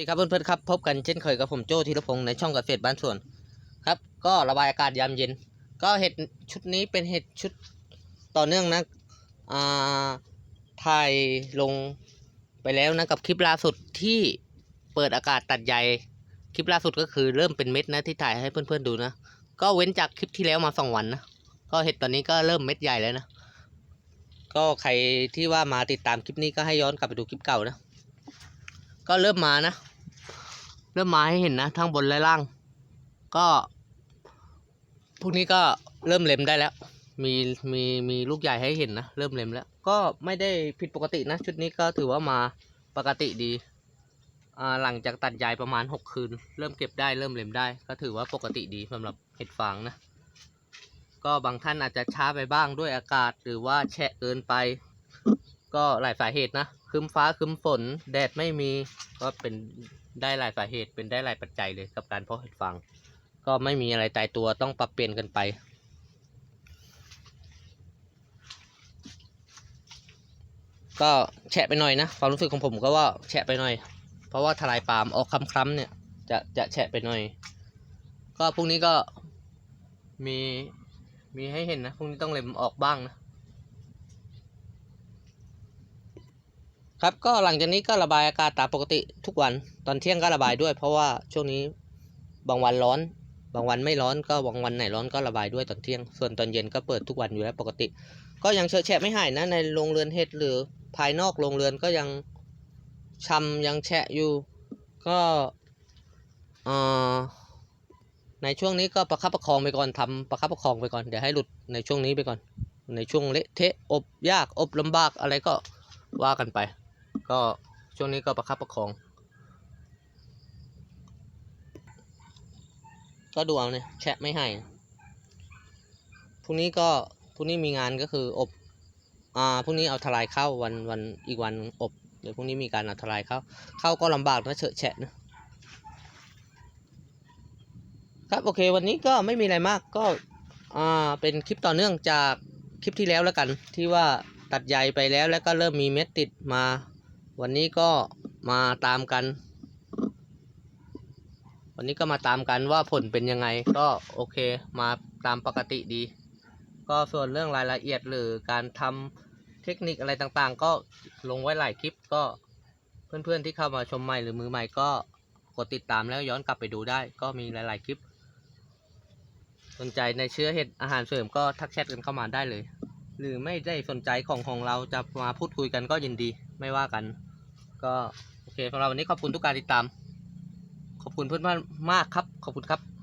ดีครับเพื่อนๆครับพบกันเช่นเคยกับผมโจ้ธีรพงศ์ในช่องเกษตรบ้านสวนครับ ก็ระบายอากาศยามเย็น ก็เห็ดชุดนี้เป็นเห็ดชุดต่อเนื่องนะอ่าถ่ายลงไปแล้วนะกับคลิปล่าสุดที่เปิดอากาศตัดใยคลิปล่าสุดก็คือเริ่มเป็นเม็ดนะที่ถ่ายให้เพื่อนๆดูนะก็เว้นจากคลิปที่แล้วมาสองวันนะก็เห็ดตอนนี้ก็เริ่มเม็ดใหญ่แล้วนะก็ใครที่ว่ามาติดตามคลิปนี้ก็ให้ย้อนกลับไปดูคลิปเก่านะก็เริ่มมานะ เริ่มมาให้เห็นนะทั้งบนและล่าง ก็พวกนี้ก็เริ่มเล็มได้แล้ว มีมีมีลูกใหญ่ให้เห็นนะเริ่มเล็มแล้ว ก็ไม่ได้ผิดปกตินะ ชุดนี้ก็ถือว่ามาปกติดีอ่าหลังจากตัดใยประมาณหกคืน เริ่มเก็บได้เริ่มเล็มได้ ก็ถือว่าปกติดีสำหรับเห็ดฟางนะ ก็บางท่านอาจจะช้าไปบ้างด้วยอากาศหรือว่าแฉะเกินไป ก็หลายสาเหตุนะครึ้มฟ้าครึ้มฝนแดดไม่มีก็เป็นได้หลายสาเหตุเป็นได้หลายปัจจัยเลยกับการเพาะเห็ดฟางก็ไม่มีอะไรตายตัวต้องปรับเปลี่ยนกันไป ก็แฉะไปหน่อยนะความรู้สึกของผมก็ว่าแฉะไปหน่อย เพราะว่าทลายปาล์มออกคล้ำๆเนี่ยจะจะแฉะไปหน่อย ก็พรุ่งนี้ก็มีมีให้เห็นนะพรุ่งนี้ต้องเล็มออกบ้างนะ ครับก็หลังจากนี้ก็ระบายอากาศตามปกติทุกวันตอนเที่ยงก็ระบายด้วย เพราะว่าช่วงนี้บางวันร้อน บางวันไม่ร้อนก็บางวันไหนร้อนก็ระบายด้วยตอนเที่ยง ส่วนตอนเย็นก็เปิดทุกวันอยู่แล้วปกติ ก็ยังเฉอะแฉะไม่หายนะในโรงเรือนเห็ดหรือภายนอกโรงเรือนก็ยังชำยังแฉะอยู่ ก็ในช่วงนี้ก็ประคับประคองไปก่อนทำประคับประคองไปก่อนเดี๋ยวให้หลุดในช่วงนี้ไปก่อน ในช่วงเละเทะอบยากอบลำบากอะไรก็ว่ากันไป ก็ช่วงนี้ก็ประคับประคอง ก็ดูเอาเนี่ยแชะไม่ให้พรุ่งนี้ก็พรุ่งนี้มีงานก็คืออบอ่าพรุ่งนี้เอาทลายเข้าวันวันอีกวันอบเดี๋ยวพรุ่งนี้มีการเอาทลายเข้าเข้าก็ลำบากนะเฉอะแฉะนะครับโอเค วันนี้ก็ไม่มีอะไรมากก็อ่าเป็นคลิปต่อเนื่องจากคลิปที่แล้วแล้วกัน ที่ว่าตัดใยไปแล้วแล้วก็เริ่มมีเม็ดติดมา วันนี้ก็มาตามกัน วันนี้ก็มาตามกันว่าผลเป็นยังไง ก็โอเคมาตามปกติดี ก็ส่วนเรื่องรายละเอียดหรือการทำเทคนิคอะไรต่างๆ ก็ลงไว้หลายคลิปก็เพื่อนๆที่เข้ามาชมใหม่หรือมือใหม่ก็กดติดตามแล้วย้อนกลับไปดูได้ ก็มีหลายๆคลิป สนใจในเชื้อเห็ดอาหารเสริมก็ทักแชทกันเข้ามาได้เลย หรือไม่ได้สนใจของของเราจะมาพูดคุยกันก็ยินดีไม่ว่ากัน ก็โอเคสำหรับวันนี้ขอบคุณทุกการติดตาม ขอบคุณเพื่อนๆมากครับ ขอบคุณครับ